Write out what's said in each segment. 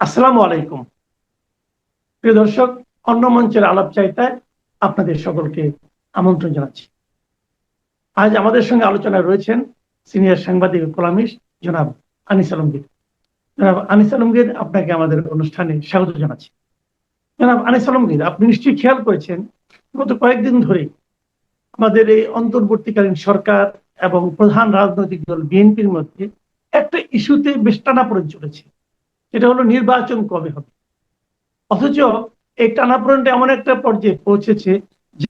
আসসালামু আলাইকুম। প্রিয় দর্শক, অন্য মঞ্চের আলাপ চাইতায় আপনাদের সকলকে আমন্ত্রণ জানাচ্ছি। আজ আমাদের সঙ্গে আলোচনায় রয়েছেন সিনিয়র সাংবাদিক কলামিস্ট জনাব আনিস আলমগীর। জনাব আনিস আলমগীর, আপনাকে আমাদের অনুষ্ঠানে স্বাগত জানাচ্ছি। জনাব আনিস আলমগীর, আপনি নিশ্চয়ই খেয়াল করেছেন, গত কয়েকদিন ধরে আমাদের এই অন্তর্বর্তীকালীন সরকার এবং প্রধান রাজনৈতিক দল বিএনপির মধ্যে একটা ইস্যুতে বেশ টানাপোড়েন চলেছে। এটা হলো নির্বাচন কবে হবে? অথচ এই টানাপোড়েনটা এমন একটা পর্যায়ে পৌঁছেছে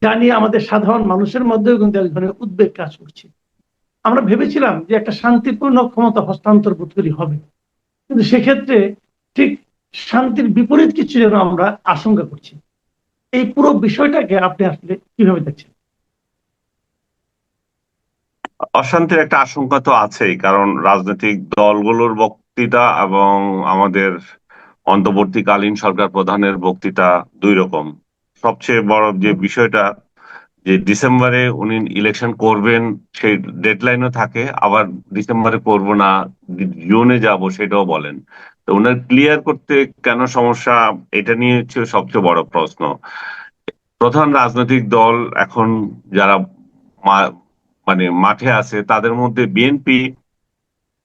যা নিয়ে আমাদের সাধারণ মানুষের মধ্যেও কিন্তু এক ধরনের উদ্বেগ কাজ করছে। আমরা ভেবেছিলাম যে একটা শান্তিপূর্ণ ক্ষমতা হস্তান্তর তৈরি হবে। কিন্তু সেক্ষেত্রে ঠিক শান্তির বিপরীত কিছু যেন আমরা আশঙ্কা করছি। এই পুরো বিষয়টাকে আপনি আসলে কীভাবে দেখছেন? অশান্তির একটা আশঙ্কা তো আছেই, কারণ রাজনৈতিক দলগুলোর বক্তৃতা এবং আমাদের অন্তর্বর্তীকালীন সরকার প্রধানের বক্তৃতা দুই রকম। সবচেয়ে বড় যে বিষয়টা, যে ডিসেম্বরে উনি ইলেকশন করবেন, সেই ডেডলাইনও থাকে, আবার ডিসেম্বরে করব না, জুনে যাব সেটাও বলেন। তো উনার ক্লিয়ার করতে কেন সমস্যা, এটা নিয়ে হচ্ছে সবচেয়ে বড় প্রশ্ন। প্রধান রাজনৈতিক দল এখন যারা মানে মাঠে আছে, তাদের মধ্যে বিএনপি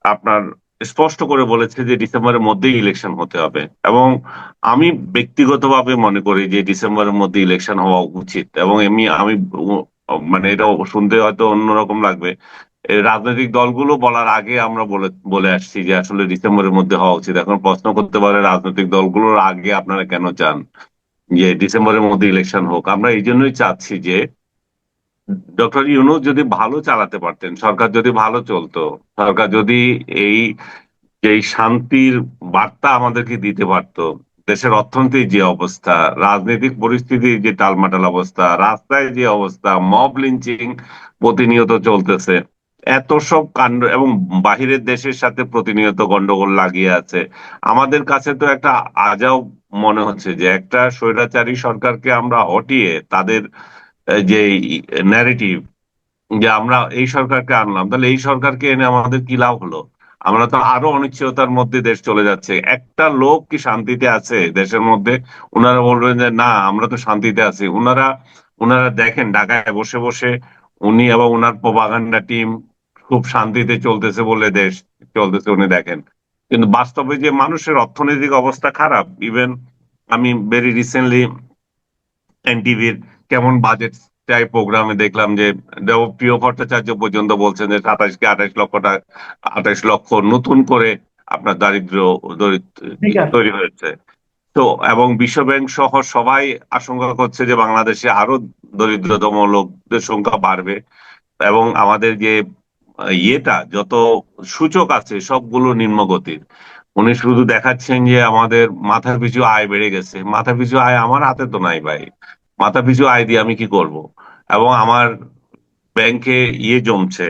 আপনার স্পষ্ট করে বলেছে যে ডিসেম্বরের মধ্যেই ইলেকশন হতে হবে। এবং আমি ব্যক্তিগতভাবে মনে করি যে ডিসেম্বরের মধ্যে ইলেকশন হওয়া উচিত। এবং এমনি আমি মানে এটা শুনতে হয়তো অন্যরকম লাগবে। রাজনৈতিক দলগুলো বলার আগে আমরা বলে বলে আসছি যে আসলে ডিসেম্বরের মধ্যে হওয়া উচিত। এখন প্রশ্ন করতে পারে রাজনৈতিক দলগুলোর আগে আপনারা কেন চান? যে ডিসেম্বরের মধ্যে ইলেকশন হোক। আমরা এই জন্যই চাচ্ছি যে ডক্টর ইউনুস যদি ভালো চালাতে পারতেন, সরকার যদি ভালো চলতো, সরকার যদি এই যে শান্তির বার্তা আমাদেরকে দিতে পারত, দেশের অর্থনীতির যে অবস্থা, রাজনৈতিক পরিস্থিতির যে টালমাটাল অবস্থা, রাস্তায় যে অবস্থা মব লিঞ্চিং প্রতিনিয়ত চলতেছে, এত সব কাণ্ড এবং বাহিরের দেশের সাথে প্রতিনিয়ত গন্ডগোল লাগিয়ে আছে। আমাদের কাছে তো একটা আজাও মনে হচ্ছে যে একটা স্বৈরাচারী সরকারকে আমরা হটিয়ে তাদের যে ন্যারেটিভ যে আমরা এই সরকারকে আনলাম, তাহলে এই সরকারকে এনে আমাদের কি লাভ হলো? আমরা তো আরও অনিশ্চয়তার মধ্যে দেশ চলে যাচ্ছে। একটা লোক কি শান্তিতে আছে দেশের মধ্যে? ওনারা বলবেন যে, না, আমরা তো শান্তিতে আছি। ওনারা ওনারা দেখেন, ঢাকায় বসে বসে উনি এবং ওনার প্রবাগান্ডা টিম খুব শান্তিতে চলতেছে বলে দেশ চলতেছে উনি দেখেন। কিন্তু বাস্তবে যে মানুষের অর্থনৈতিক অবস্থা খারাপ ইভেন আমি ভেরি রিসেন্টলি এনটিভির কেমন বাজেট চাই প্রোগ্রামে দেখলাম যে প্রিয় ভট্টাচার্য পর্যন্ত বলছেন যে সাতাশ কি আঠাশ লক্ষ টাকা আঠাশ লক্ষ নতুন করে আপনার দারিদ্র তৈরি হয়েছে। তো এবং বিশ্বব্যাংক সহ সবাই আশঙ্কা করছে যে বাংলাদেশে আরও দরিদ্রতম লোকদের সংখ্যা বাড়বে। এবং আমাদের যে ইয়েটা যত সূচক আছে সবগুলো নিম্নগতির। উনি শুধু দেখাচ্ছেন যে আমাদের মাথার পিছু আয় বেড়ে গেছে। মাথার পিছু আয় আমার হাতে তো নাই ভাই। মাথা পিছু আয় দিয়ে আমি কি করব? এবং আমার ব্যাংকে ইয়ে জমছে,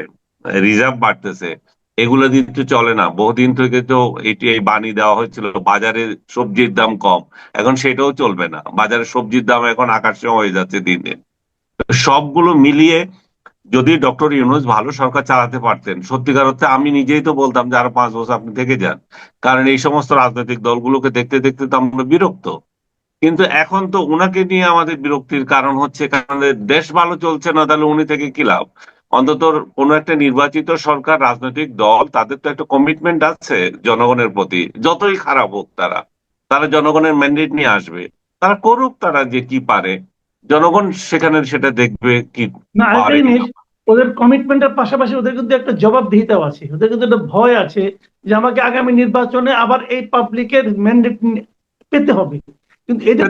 রিজার্ভ বাড়তেছে, এগুলো দিয়ে তো চলে না। বহুদিন থেকে তো এটি এই বাণী দেওয়া হয়েছিল, বাজারে সবজির দাম কম। এখন সেটাও চলবে না। বাজারে সবজির দাম এখন আকাশে হয়ে যাচ্ছে দিন দিন। সবগুলো মিলিয়ে যদি ডক্টর ইউনুস ভালো সরকার চালাতে পারতেন, সত্যিকার অর্থে আমি নিজেই তো বলতাম যে আরও পাঁচ বছর আপনি থেকে যান। কারণ এই সমস্ত রাজনৈতিক দলগুলোকে দেখতে দেখতে তো আমরা বিরক্ত। কিন্তু এখন তো উনাকে নিয়ে আমাদের বিরক্তির কারণ হচ্ছে কারণ দেশ ভালো চলছে না তাহলে উনি থেকে কি লাভ? অন্তত কোন একটা নির্বাচিত সরকার রাজনৈতিক দল তাদের তো একটা কমিটমেন্ট আছে জনগণের প্রতি। যতই খারাপ হোক তারা তারা জনগণের ম্যান্ডেট নিয়ে আসবে। তারা করুক তারা যে কি পারে। জনগণ সেখানে সেটা দেখবে কি ওদের কমিটমেন্টের পাশাপাশি ওদের কিন্তু একটা জবাবদিহিতাও আছে। ওদের কিন্তু একটা ভয় আছে যে আমাকে আগামী নির্বাচনে আবার এই পাবলিকের ম্যান্ডেট পেতে হবে। কিন্তু এদের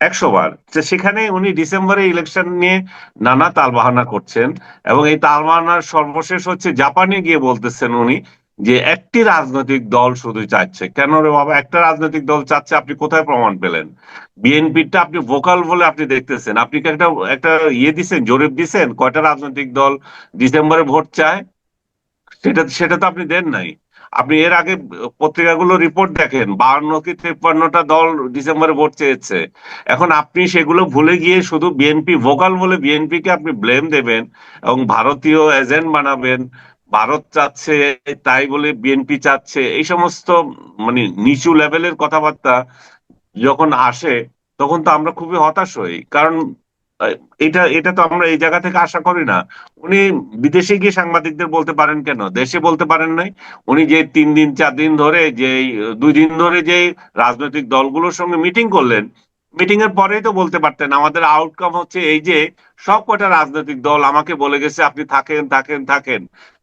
একশো বার। সেখানে উনি ডিসেম্বরে ইলেকশন নিয়ে নানা তালবাহানা করছেন এবং এই তালবাহানার সর্বশেষ হচ্ছে জাপানে গিয়ে বলতেছেন উনি যে একটি রাজনৈতিক দল শুধু চাচ্ছে কেন রে বাবা? একটা রাজনৈতিক দল চাচ্ছে আপনি কোথায় প্রমাণ পেলেন? বিএনপিটা আপনি ভোকাল বলে আপনি দেখতেছেন। আপনি কি একটা একটা ইয়ে দিচ্ছেন জরিপ দিচ্ছেন কয়টা রাজনৈতিক দল ডিসেম্বরে ভোট চায়? সেটা সেটা তো আপনি দেন নাই। আপনি এর আগে পত্রিকাগুলো রিপোর্ট দেখেন, বাহান্ন কি তেপ্পান্নটা দল ডিসেম্বরে ভোট চেয়েছে। এখন আপনি সেগুলো ভুলে গিয়ে শুধু বিএনপি ভোকাল বলে বিএনপি কে আপনি ব্লেম দেবেন এবং ভারতীয় এজেন্ট বানাবেন, ভারত চাচ্ছে তাই বলে বিএনপি চাচ্ছে, এই সমস্ত মানে নিচু লেভেলের কথাবার্তা যখন আসে, তখন তো আমরা খুবই হতাশ হই। কারণ এটা এটা তো আমরা এই জায়গা থেকে আশা করি না। উনি বিদেশে গিয়ে সাংবাদিকদের বলতে পারেন কেন? দেশে বলতে পারেন নাই। উনি যে তিন দিন, চার দিন ধরে যে দুই দিন ধরে যে রাজনৈতিক দলগুলোর সঙ্গে মিটিং করলেন মিটিং এর পরেই তো বলতে পারতেন, আমাদের আউটকাম হচ্ছে এই যে সব কটা রাজনৈতিক দল আমাকে বলে গেছে আপনি থাকেন থাকেন থাকেন।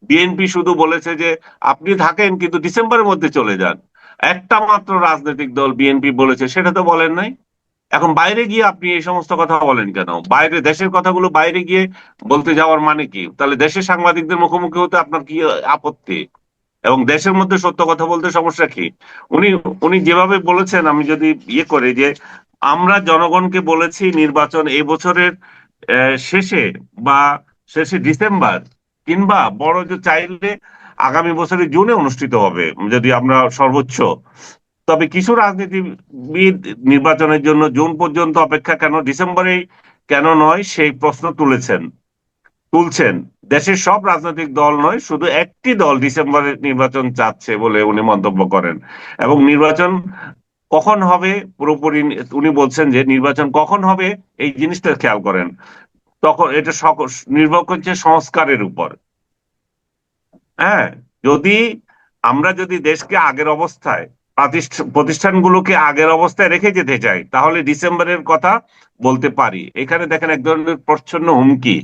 বিএনপি শুধু বলেছে যে আপনি থাকেন, কিন্তু ডিসেম্বরের মধ্যে চলে যান। একটা মাত্র রাজনৈতিক দল বিএনপি বলেছে, সেটা তো বলেন নাই। এখন বাইরে গিয়ে আপনি এই সমস্ত কথা বলেন কেন? বাইরে দেশের কথাগুলো বাইরে গিয়ে বলতে যাওয়ার মানে কি? তাহলে দেশের সাংবাদিকদের মুখোমুখি হতে আপনার কি আপত্তি? এবং দেশের মধ্যে সত্য কথা বলতে সমস্যা কি? উনি উনি যেভাবে বলেছেন, আমি যদি ইয়ে করে যে আমরা জনগণকে বলেছি নির্বাচন এই বছরের শেষে বা শেষে ডিসেম্বর কিংবা বড় যে চাইলে আগামী বছরের জুনে অনুষ্ঠিত হবে, যদি আমরা সর্বোচ্চ। তবে কিছু রাজনীতিবিদ নির্বাচনের জন্য জুন পর্যন্ত অপেক্ষা কেন, ডিসেম্বরেই কেন নয়, সেই প্রশ্ন তুলেছেন, তুলছেন। দেশের সব রাজনৈতিক দল নয়, শুধু একটি দল ডিসেম্বরে নির্বাচন চাচ্ছে বলে উনি মন্তব্য করেন। এবং নির্বাচন কখন হবে পুরোপুরি উনি বলছেন যে নির্বাচন কখন হবে এই জিনিসটা খেয়াল করেন। তখন এটা নির্ভর করছে সংস্কারের উপর। হ্যাঁ যদি আমরা যদি দেশকে আগের অবস্থায় প্রতিষ্ঠানগুলোকে আগের অবস্থায় রেখে যেতে চাই, তাহলে ডিসেম্বরের কথা বলতে পারি। এখানে দেখেন এক ধরনের প্রচ্ছন্ন হুমকি।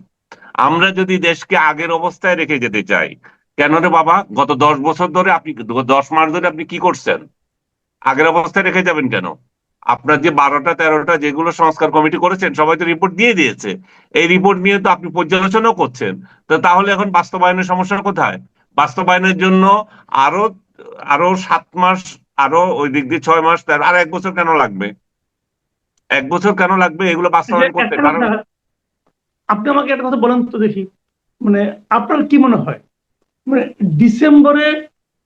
আমরা যদি দেশকে আগের অবস্থায় রেখে যেতে চাই, কেন রে বাবা? গত দশ বছর ধরে আপনি দশ মাস ধরে আপনি কি করছেন? আগের অবস্থায় রেখে যাবেন কেন? আপনার যে বারোটা, তেরোটা যেগুলো সংস্কার কমিটি করেছেন, সবাই তো রিপোর্ট দিয়ে দিয়েছে। এই রিপোর্ট নিয়ে তো আপনি পর্যালোচনাও করছেন। তো তাহলে এখন বাস্তবায়নের সমস্যা কোথায়? বাস্তবায়নের জন্য আরও আরও সাত মাস আরও ওই দিক দিয়ে ছয় মাস তার আর এক বছর কেন লাগবে? এক বছর কেন লাগবে? এগুলো বাস্তবায়ন করতে কারণ আপনি আমাকে একটা কথা বলেন তো দেখি। মানে আপনার কি মনে হয়? মানে ডিসেম্বরে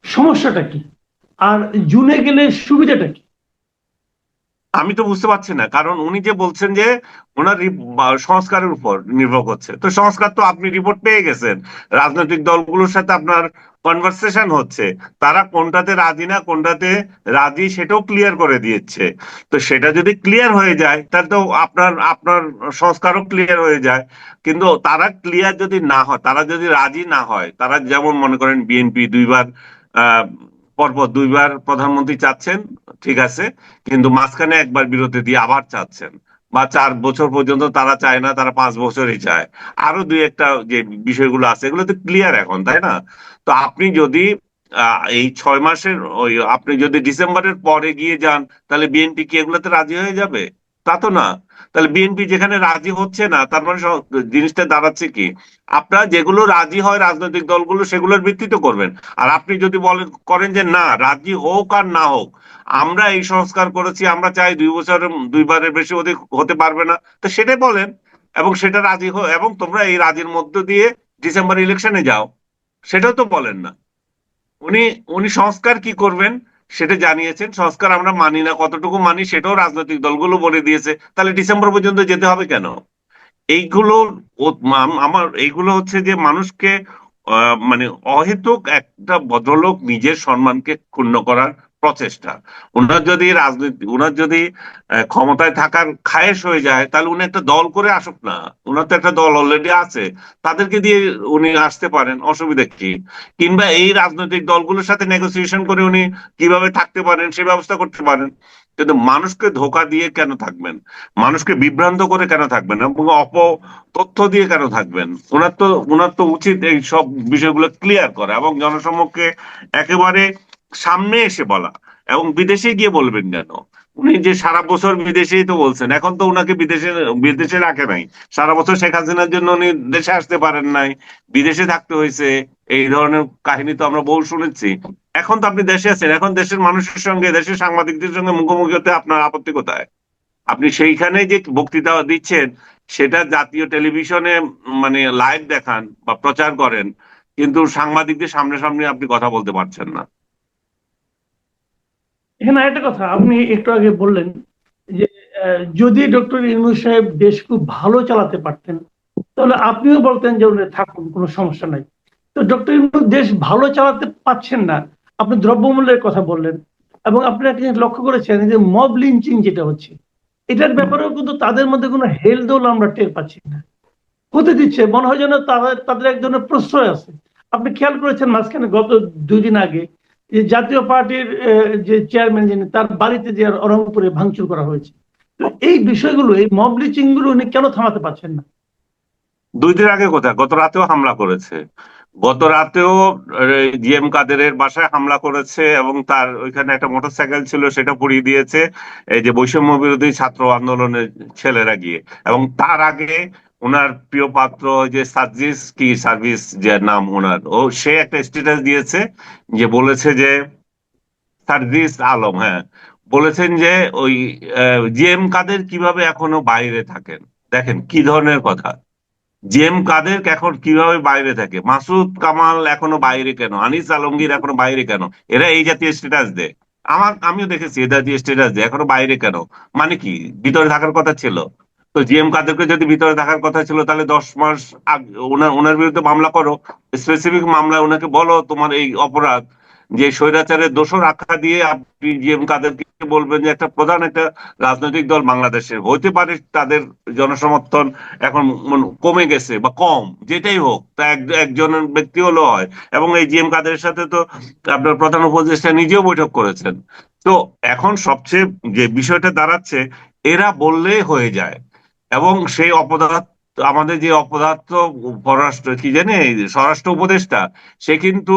সমস্যাটা কি? আর জুনে গেলে সুবিধাটা কি? আমি তো বুঝতে পারছি না, কারণ উনি যে বলছেন যে ওনার সংস্কারের উপর নির্ভর করছে। তো সংস্কার তো আপনি রিপোর্ট পেয়ে গেছেন। রাজনৈতিক দলগুলোর সাথে আপনার কনভারসেশন হচ্ছে। তারা কোনটাতে রাজি না, কোনটাতে রাজি সেটাও ক্লিয়ার করে দিয়েছে। তো সেটা যদি ক্লিয়ার হয়ে যায়, তাহলে তো আপনার আপনার সংস্কারও ক্লিয়ার হয়ে যায়। কিন্তু তারা ক্লিয়ার যদি না হয়, তারা যদি রাজি না হয়, তারা যেমন মনে করেন বিএনপি দুইবার, আহ পরপর দুইবার প্রধানমন্ত্রী চাচ্ছেন, ঠিক আছে, কিন্তু মাঝখানে একবার বিরতি দিয়ে আবার চাচ্ছেন। বা চার বছর পর্যন্ত তারা চায় না, তারা পাঁচ বছরই চায়। আরও দুই একটা যে বিষয়গুলো আছে, এগুলো তো ক্লিয়ার এখন, তাই না? তো আপনি যদি এই ছয় মাসের ওই, আপনি যদি ডিসেম্বরের পরে গিয়ে যান, তাহলে বিএনপি কি এগুলোতে রাজি হয়ে যাবে? তা তো না। তাহলে বিএনপি যেখানে রাজি হচ্ছে না, তার মানে জিনিসটা দাঁড়াচ্ছে কি? আপনারা যেগুলো রাজি হয় রাজনৈতিক দলগুলো সেগুলোর ভিত্তিতে করবেন। আর আপনি যদি বলেন, করেন যে না, রাজি হোক আর না হোক, আমরা এই সংস্কার করেছি, আমরা চাই দুই বছর দুইবারের বেশি অধিক হতে পারবে না। তো সেটাই বলেন, এবং সেটা রাজি হোক এবং তোমরা এই রাজির মধ্য দিয়ে ডিসেম্বর ইলেকশনে যাও। সেটাও তো বলেন না। উনি উনি সংস্কার কি করবেন? সেটা জানিয়েছেন। সংস্কার আমরা মানি না, কতটুকু মানি সেটাও রাজনৈতিক দলগুলো বলে দিয়েছে। তাহলে ডিসেম্বর পর্যন্ত যেতে হবে কেন? এইগুলো আমার, এইগুলো হচ্ছে যে মানুষকে মানে অহেতুক একটা ভদ্রলোক নিজের সম্মানকে ক্ষুণ্ণ করার প্রচেষ্টা। ওনার যদি রাজনীতি ওনার যদি ক্ষমতায় থাকার খায়েশ হয়ে যায়, তাহলে উনি একটা দল করে আসুক না। ওনার তো একটা দল অলরেডি আছে। তাদেরকে দিয়ে উনি আসতে পারেন, অসুবিধা কি? কিংবা এই রাজনৈতিক দলগুলোর সাথে নেগোসিয়েশন করে উনি কীভাবে থাকতে পারেন, সে ব্যবস্থা করতে পারেন। কিন্তু মানুষকে ধোকা দিয়ে কেন থাকবেন? মানুষকে বিভ্রান্ত করে কেন থাকবেন? এবং অপ তথ্য দিয়ে কেন থাকবেন? ওনার তো ওনার তো উচিত এই সব বিষয়গুলো ক্লিয়ার করা এবং জনসমক্ষে একেবারে সামনে এসে বলা এবং বিদেশে গিয়ে বলবেন কেন উনি যে সারা বছর বিদেশেই তো বলছেন, এখন তো উনাকে বিদেশে বিদেশে রাখে নাই। সারা বছর শেখ হাসিনার জন্য উনি দেশে আসতে পারেন নাই, বিদেশে থাকতে হয়েছে, এই ধরনের কাহিনী তো আমরা বহু শুনেছি। এখন তো আপনি দেশে আছেন, এখন দেশের মানুষের সঙ্গে, দেশের সাংবাদিকদের সঙ্গে মুখোমুখি হতে আপনার আপত্তি কোথায়? আপনি সেইখানে যে বক্তৃতা দিচ্ছেন, সেটা জাতীয় টেলিভিশনে মানে লাইভ দেখান বা প্রচার করেন, কিন্তু সাংবাদিকদের সামনে সামনে আপনি কথা বলতে পারছেন না। এখানে একটা কথা। আপনি একটু আগে বললেন যে যদি ডক্টর ইউনুস সাহেব দেশ খুব ভালো চালাতে পারতেন, তাহলে আপনিও বলতেন যে, উনি থাকুন, কোনো সমস্যা নাই। তো ডক্টর ইউনুস দেশ ভালো চালাতে পারছেন না। আপনি দ্রব্যমূল্যের কথা বললেন এবং আপনি একটা জিনিস লক্ষ্য করেছেন, যে মব লিঞ্চিং যেটা হচ্ছে, এটার ব্যাপারেও কিন্তু তাদের মধ্যে কোনো হেলদোল আমরা টের পাচ্ছি না। হতে দিচ্ছে, মনে হয় যেন তাদের তাদের এক ধরনের প্রশ্রয় আছে। আপনি খেয়াল করেছেন মাঝখানে গত দুই দিন আগে জাতীয় পার্টির যে চেয়ারম্যান যিনি, তার বাড়িতে যে রংপুরে ভাঙচুর করা হয়েছে। তো এই বিষয়গুলো, এই মব লিচিংগুলো উনি কেন থামাতে পারছেন না? দুই দিন আগে কোথায়? গত রাতেও হামলা করেছে। গত রাতেও জি এম কাদেরের বাসায় হামলা করেছে এবং তার ওইখানে একটা মোটরসাইকেল ছিল, সেটা পুড়িয়ে দিয়েছে। এই যে বৈষম্য বিরোধী ছাত্র আন্দোলনের ছেলেরা গিয়ে। এবং তার আগে ওনার প্রিয় পাত্র যে সার্জিস কি সার্ভিস যে নাম ওনার, ও সে একটা স্ট্যাটাস দিয়েছে যে বলেছে যে, সার্জিস আলম হ্যাঁ বলেছেন যে ওই জি এম কাদের কীভাবে এখনও বাইরে থাকেন? দেখেন কি ধরনের কথা। জেম কাদের এখন কীভাবে বাইরে থাকে? মাসুদ কামাল এখনও বাইরে কেন? আনিস আলমগীর এখনও বাইরে কেন? এরা এই জাতীয় স্ট্যাটাস দেয়। আমার, আমিও দেখেছি এটা জাতীয় স্ট্যাটাস দেয়। এখনও বাইরে কেন? মানে কি? ভিতরে থাকার কথা ছিল। তো জিএম কাদেরকে যদি ভিতরে থাকার কথা ছিল, তাহলে দশ মাস আগ- ওনার ওনার বিরুদ্ধে মামলা করো। স্পেসিফিক মামলায় ওনাকে বলো তোমার এই অপরাধ। যে স্বৈরাচারের দোষর আখ্যা দিয়ে আপনি জিএম কাদেরকে বলবেন যে একটা প্রধান একটা রাজনৈতিক দল বাংলাদেশের হইতে পারে তাদের জনসমর্থন এখন কমে গেছে বা কম যেটাই হোক তা এক- একজনের ব্যক্তি হলো হয় এবং এই জিএম কাদের সাথে তো আপনার প্রধান উপদেষ্টা নিজেও বৈঠক করেছেন। তো এখন সবচেয়ে যে বিষয়টা দাঁড়াচ্ছে এরা বললে হয়ে যায়। এবং সেই অপদার্থ আমাদের যে অপদার্থ পররাষ্ট্র কি জানে স্বরাষ্ট্র উপদেষ্টা সে কিন্তু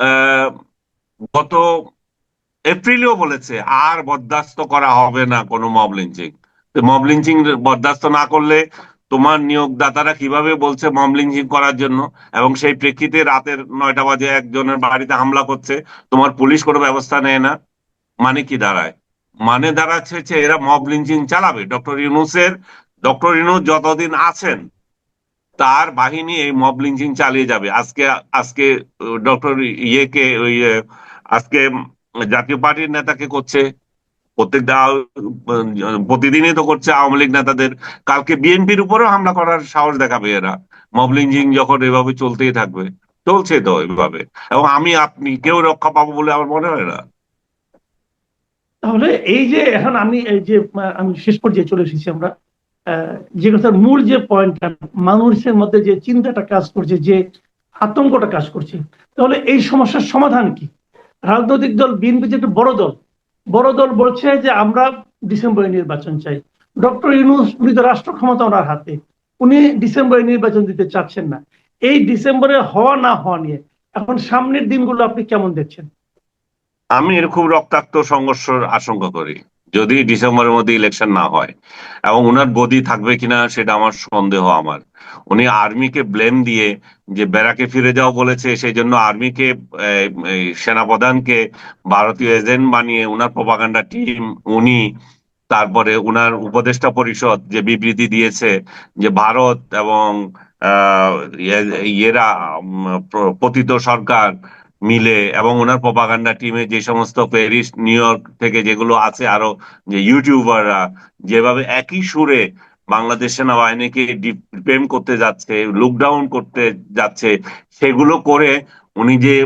আহ, গত এপ্রিলেও বলেছে, আর বরদাস্ত করা হবে না কোনো মব লিঞ্চিং। মব লিঞ্চিং বরদাস্ত না করলে তোমার নিয়োগদাতারা কীভাবে বলছে মব লিঞ্চিং করার জন্য? এবং সেই প্রেক্ষিতে রাতের নয়টা বাজে একজনের বাড়িতে হামলা করছে, তোমার পুলিশ কোনো ব্যবস্থা নেয় না? মানে কি দাঁড়ায়? মানে দাঁড়াচ্ছে এরা মব লিঞ্চিং চালাবে। ডক্টর ইউনুসের, ডক্টর ইউনুস যতদিন আছেন, তার বাহিনী এই মব লিঞ্চিং চালিয়ে যাবে। আজকে আজকে ডক্টর ইয়েকে, ওই আজকে জাতীয় পার্টির নেতাকে করছে? প্রত্যেক দা- প্রতিদিনই তো করছে আওয়ামী লীগ নেতাদের। কালকে বিএনপির উপরেও হামলা করার সাহস দেখাবে এরা। মব যখন এভাবে চলতেই থাকবে, চলছে তো এভাবে। এবং আমি, আপনি কেউ রক্ষা পাবো বলে আমার মনে হয় না। তাহলে এই যে এখন আমি, এই যে, আমি শেষ পর্যায়ে চলে এসেছি আমরা যে কথার মূল যে পয়েন্টটা মানুষের মধ্যে যে চিন্তাটা কাজ করছে, যে আতঙ্কটা কাজ করছে, তাহলে এই সমস্যার সমাধান কি? রাজনৈতিক দল বিএনপি যে একটা বড় দল বড় দল বলছে যে আমরা ডিসেম্বরে নির্বাচন চাই। ডক্টর ইউনুস উনি তো রাষ্ট্র ক্ষমতা ওনার হাতে। উনি ডিসেম্বরে নির্বাচন দিতে চাচ্ছেন না। এই ডিসেম্বরে হওয়া না হওয়া নিয়ে এখন সামনের দিনগুলো আপনি কেমন দেখছেন? আমি এরকম রক্তাক্ত সংঘর্ষের আশঙ্কা করি। যদি ডিসেম্বরের মধ্যে ইলেকশন না হয়। এবং উনার গদি থাকবে কিনা সেটা আমার সন্দেহ আমার। উনি আর্মিকে ব্লেম দিয়ে যে বেড়াকে ফিরে যাও বলেছে সেই জন্য আর্মিকে সেনাপ্রধানকে, ভারতীয় এজেন্ট বানিয়ে উনার প্রপাগান্ডা টিম উনি, তারপরে উনার উপদেষ্টা পরিষদ যে বিবৃতি দিয়েছে যে ভারত এবং ইয়ে- ইয়েরা পতিত সরকার মিলে এবং ওনার প্রপাগান্ডা টিমে যে সমস্ত প্যারিস, নিউ ইয়র্ক থেকে যেগুলো আছে, আরও যে ইউটিউবাররা যেভাবে একই সুরে বাংলাদেশ সেনাবাহিনীকে ডিপ্রেম করতে যাচ্ছে, লুকডাউন করতে যাচ্ছে, সেগুলো করে উনি যে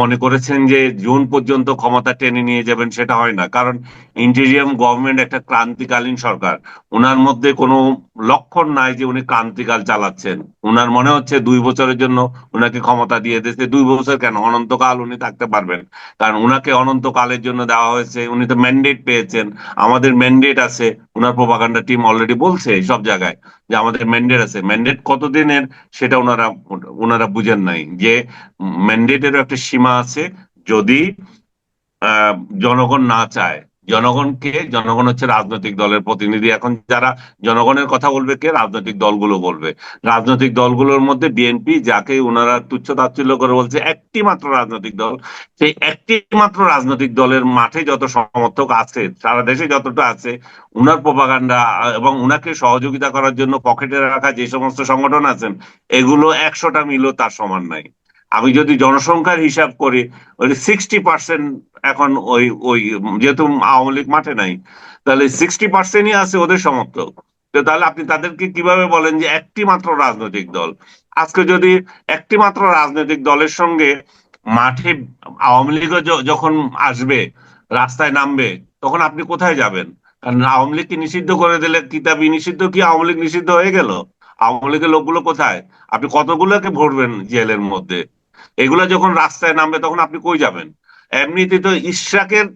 মনে করেছেন যে জুন পর্যন্ত ক্ষমতা টেনে নিয়ে যাবেন সেটা হয় না। কারণ ইন্টেরিয়াম গভর্নমেন্ট একটা ক্রান্তিকালীন সরকার। ওনার মধ্যে কোনো লক্ষণ নাই যে উনি ক্রান্তিকাল চালাচ্ছেন। উনার মনে হচ্ছে দুই বছরের জন্য উনাকে ক্ষমতা দিয়ে দিয়েছে। দুই বছর কেন? অনন্তকাল উনি থাকতে পারবেন। কারণ উনাকে অনন্তকালের জন্য দেওয়া হয়েছে। উনি তো ম্যান্ডেট পেয়েছেন। আমাদের ম্যান্ডেট আছে। উনার প্রপাগান্ডা টিম অলরেডি বলছে সব জায়গায় যে আমাদের ম্যান্ডেট আছে। ম্যান্ডেট কতদিনের? সেটা ওনারা ওনারা বুঝেন নাই যে ম্যান্ডেটেরও একটা সীমা আছে যদি জনগণ না চায়। জনগণকে জনগণ হচ্ছে রাজনৈতিক দলের প্রতিনিধি। এখন যারা জনগণের কথা বলবে, কে? রাজনৈতিক দলগুলো বলবে। রাজনৈতিক দলগুলোর মধ্যে বিএনপি যাকে ওনারা তুচ্ছ তাচ্ছিল্য করে বলছে, একটি মাত্র রাজনৈতিক দল। সেই একটি মাত্র রাজনৈতিক দলের মাঠে যত সমর্থক আছে, সারা দেশে যতটা আছে, উনার প্রপাগান্ডা এবং উনাকে সহযোগিতা করার জন্য পকেটে রাখা যে সমস্ত সংগঠন আছেন, এগুলো একশোটা মিলও তার সমান নাই। আমি যদি জনসংখ্যার হিসাব করি, ওই সিক্সটি পার্সেন্ট এখন ওই ওই, যেহেতু আওয়ামী লীগ মাঠে নাই, তাহলে সিক্সটি পার্সেন্টই আছে ওদের সমর্থক। তো তাহলে আপনি তাদেরকে কীভাবে বলেন যে একটি মাত্র রাজনৈতিক দল? আজকে যদি একটি মাত্র রাজনৈতিক দলের সঙ্গে মাঠে আওয়ামী লীগও যখন আসবে, রাস্তায় নামবে, তখন আপনি কোথায় যাবেন? কারণ আওয়ামী লীগকে নিষিদ্ধ করে দিলে, কিতাবি নিষিদ্ধ কি আওয়ামী লীগ নিষিদ্ধ হয়ে গেল? আওয়ামী লীগের লোকগুলো কোথায়? আপনি কতগুলোকে ভরবেন জেলের মধ্যে? এগুলো যখন রাস্তায় নামবে, তখন আপনি কই যাবেন? এমনিতে তো ইশরাকের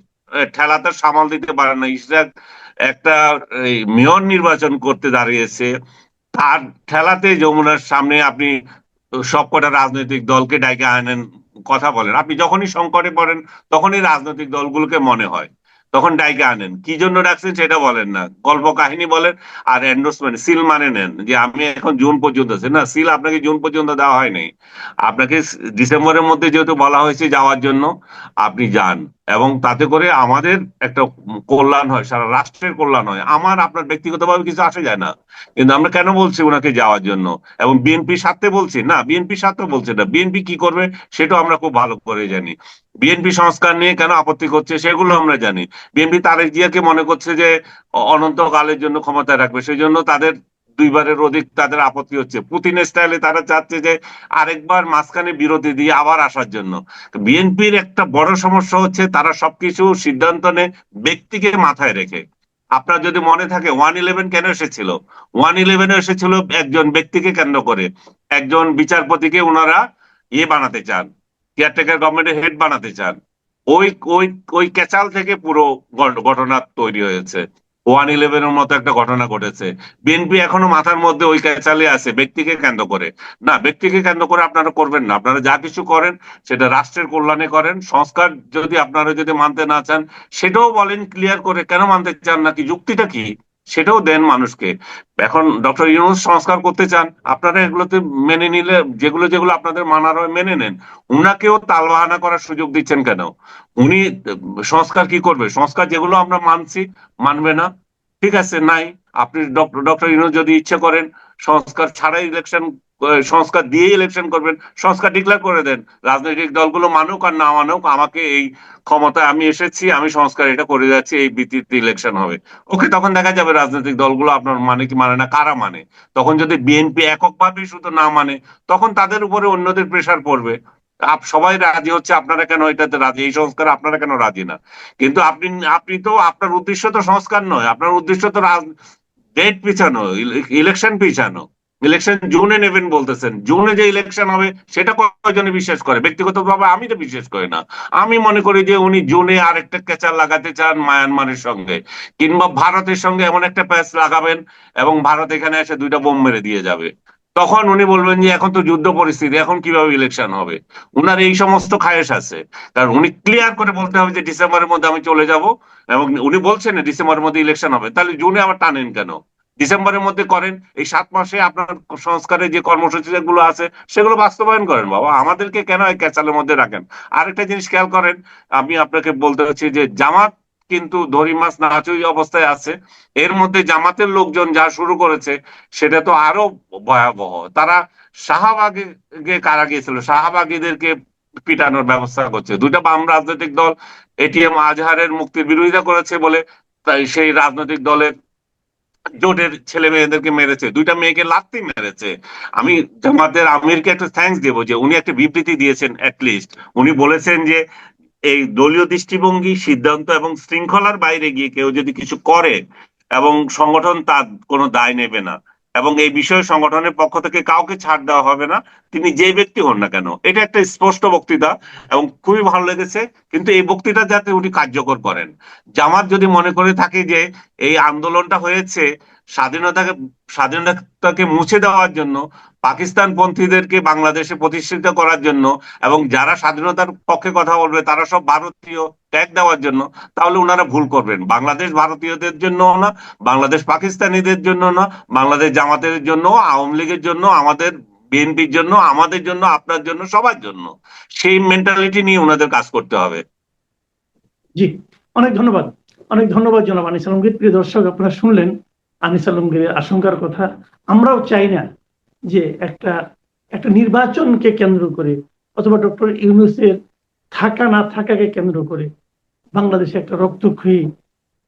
ঠেলাতে সামাল দিতে পারে না। ইশরাক একটা মেয়র নির্বাচন করতে দাঁড়িয়েছে। তার ঠেলাতে যমুনার সামনে আপনি সবকটা রাজনৈতিক দলকে ডাইকে আনেন, কথা বলেন। আপনি যখনই সংকটে পড়েন, তখনই রাজনৈতিক দলগুলোকে মনে হয়। তখন ডাইকে আনেন। কি জন্য ডাকছেন সেটা বলেন না। গল্প কাহিনী বলেন আর এন্ডোসমেন্ট সিল মানে নেন। যে আমি এখন জুন পর্যন্ত আছি। না সিল আপনাকে জুন পর্যন্ত দেওয়া হয়নি। আপনাকে ডিসেম্বরের মধ্যে যেহেতু বলা হয়েছে যাওয়ার জন্য, আপনি যান। এবং তাতে করে আমাদের একটা কল্যাণ হয়, সারা রাষ্ট্রের কল্যাণ হয়। আমার, আপনার ব্যক্তিগতভাবে কিছু আসে যায় না। কিন্তু আমরা কেন বলছি ওনাকে যাওয়ার জন্য? এবং বিএনপি স্বার্থে বলছি? না, বিএনপি স্বার্থে বলছে না। বিএনপি কি করবে সেটাও আমরা খুব ভালো করে জানি। বিএনপি সংস্কার নিয়ে কেন আপত্তি করছে সেগুলো আমরা জানি। বিএনপি তারেক জিয়াকে মনে করছে যে অনন্তকালের জন্য ক্ষমতায় রাখবে। সেই জন্য তাদের দুইবারের অধিক তাদের আপত্তি হচ্ছে। পুতিনের স্টাইলে তারা চাচ্ছে যে আরেকবার মাঝখানে বিরতি দিয়ে আবার আসার জন্য। বিএনপির একটা বড় সমস্যা হচ্ছে তারা সবকিছু সিদ্ধান্ত নেয় ব্যক্তিকে মাথায় রেখে। আপনার যদি মনে থাকে ওয়ান ইলেভেন কেন এসেছিল? ওয়ান ইলেভেন এসেছিল একজন ব্যক্তিকে কেন্দ্র করে। একজন বিচারপতিকে ওনারা ইয়ে বানাতে চান কেয়ারটেকার গভর্নমেন্টের হেড বানাতে চান। ওই ওই ওই ক্যাচাল থেকে পুরো ঘট- ঘটনা তৈরি হয়েছে। ওয়ান ইলেভেনের মতো একটা ঘটনা ঘটেছে। বিএনপি এখনও মাথার মধ্যে ওই চালিয়ে আছে, ব্যক্তিকে কেন্দ্র করে। না, ব্যক্তিকে কেন্দ্র করে আপনারা করবেন না। আপনারা যা কিছু করেন, সেটা রাষ্ট্রের কল্যাণে করেন। সংস্কার যদি আপনারা যদি মানতে না চান, সেটাও বলেন ক্লিয়ার করে কেন মানতে চান নাকি যুক্তিটা কি? সেটাও দেন মানুষকে। এখন ডক্টর ইউনুস সংস্কার করতে চান, আপনারা এগুলোতে মেনে নিলে, যেগুলো যেগুলো আপনাদের মানার হয় মেনে নেন। উনাকেও তালবাহানা করার সুযোগ দিচ্ছেন কেন? উনি, সংস্কার কি করবে? সংস্কার যেগুলো আমরা মানছি, মানবে না। ঠিক আছে, নাই। আপনি ডক্টর ইউনুস যদি ইচ্ছে করেন সংস্কার ছাড়াই ইলেকশন সংস্কার দিয়ে ইলেকশন করবেন, সংস্কার ডিক্লেয়ার করে দেন। রাজনৈতিক দলগুলো মানুক আর না মানুক, আমাকে এই ক্ষমতায় আমি এসেছি, আমি সংস্কার এটা করে যাচ্ছি, এই ভিত্তিতে ইলেকশন হবে। ওকে, তখন দেখা যাবে রাজনৈতিক দলগুলো আপনার মানে কি মানে না, কারা মানে? তখন যদি বিএনপি এককভাবে শুধু না মানে তখন তাদের উপরে অন্যদের প্রেসার পড়বে। আপ, সবাই রাজি হচ্ছে, আপনারা কেন এটাতে রাজি? এই সংস্কার আপনারা কেন রাজি না? কিন্তু আপনি আপনি তো আপনার উদ্দেশ্য তো সংস্কার নয়, আপনার উদ্দেশ্য তো ডেট পিছানো ইলেকশন পিছানো। ইলেকশন জুনে নেবেন বলতেছেন। জুনে যে ইলেকশন হবে, সেটা কয়জনে বিশ্বাস করে? ব্যক্তিগতভাবে আমি তো বিশ্বাস করি না। আমি মনে করি যে উনি জুনে আরেকটা ক্যাচার লাগাতে চান মায়ানমারের সঙ্গে। কিংবা ভারতের সঙ্গে এমন একটা প্যাচ লাগাবেন এবং ভারত এখানে এসে দুইটা বোম মেরে দিয়ে যাবে। তখন উনি বলবেন যে, এখন তো যুদ্ধ পরিস্থিতি, এখন কীভাবে ইলেকশন হবে? উনার এই সমস্ত খায়েশ আছে। কারণ উনি ক্লিয়ার করে বলতে হবে যে, ডিসেম্বরের মধ্যে আমি চলে যাব এবং উনি বলছেন ডিসেম্বরের মধ্যে ইলেকশন হবে। তাহলে জুনে আবার টানেন কেন? ডিসেম্বরের মধ্যে করেন, এই সাত মাসে আপনার সংস্কারের যে কর্মসূচি যেগুলো আছে, সেগুলো বাস্তবায়ন করেন বাবা। আমাদেরকে কেন এই ক্যাচালের মধ্যে রাখেন? আরেকটা জিনিস খেয়াল করেন, আমি আপনাকে বলতে হচ্ছে যে, জামাত কিন্তু দড়ি মাছ নাচুই অবস্থায় আছে। এর মধ্যে জামাতের লোকজন যা শুরু করেছে, সেটা তো আরও ভয়াবহ। তারা শাহবাগে কারা গিয়েছিল? শাহবাগীদেরকে পিটানোর ব্যবস্থা করছে। দুইটা বাম রাজনৈতিক দল এটিএম আজহারের মুক্তির বিরোধিতা করেছে বলে তাই সেই রাজনৈতিক দলের জোটের ছেলে মেয়েদেরকে মেরেছে। দুইটা মেয়েকে লাত্তি মেরেছে। আমি জামাতের আমিরকে একটা থ্যাঙ্কস দেবো যে উনি একটা বিবৃতি দিয়েছেন লিস্ট উনি বলেছেন যে এই দলীয় দৃষ্টিভঙ্গি, সিদ্ধান্ত এবং শৃঙ্খলার বাইরে গিয়ে কেউ যদি কিছু করে এবং সংগঠন তার কোনো দায় নেবে না এবং এই বিষয়ে সংগঠনের পক্ষ থেকে কাউকে ছাড় দেওয়া হবে না, তিনি যে ব্যক্তি হন না কেন, এটা একটা স্পষ্ট বক্তৃতা এবং খুবই ভালো লেগেছে। কিন্তু এই বক্তৃতা যাতে উনি কার্যকর করেন। জামাত যদি মনে করে থাকে যে এই আন্দোলনটা হয়েছে স্বাধীনতাকে স্বাধীনতাকে মুছে দেওয়ার জন্য পাকিস্তান পন্থীদেরকে বাংলাদেশে প্রতিষ্ঠিত করার জন্য এবং যারা স্বাধীনতার পক্ষে কথা বলবে, তারা সব ভারতীয় ট্যাগ দেওয়ার জন্য, তাহলে ওনারা ভুল করবেন। বাংলাদেশ ভারতীয়দের জন্য না, বাংলাদেশ পাকিস্তানিদের জন্য না, বাংলাদেশ জামাতের জন্য আওয়ামী লীগের জন্য আমাদের বিএনপির জন্য আমাদের জন্য, আপনার জন্য, সবার জন্য। সেই মেন্টালিটি নিয়ে ওনাদের কাজ করতে হবে। জি, অনেক ধন্যবাদ। অনেক ধন্যবাদ জনাব আনিস আলমগীর। প্রিয় দর্শক, আপনারা শুনলেন আনিস আলমগীরের আশঙ্কার কথা। আমরাও চাই না যে একটা একটা নির্বাচনকে কেন্দ্র করে অথবা ডক্টর ইউনুসের থাকা না থাকাকে কেন্দ্র করে বাংলাদেশে একটা রক্তক্ষয়ী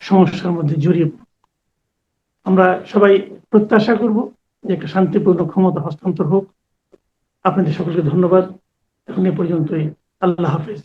সমস্যার মধ্যে জড়িয়ে। আমরা সবাই প্রত্যাশা করব যে একটা শান্তিপূর্ণ ক্ষমতা হস্তান্তর হোক। আপনাদের সকলকে ধন্যবাদ। এখন এ পর্যন্তই। আল্লাহ হাফেজ।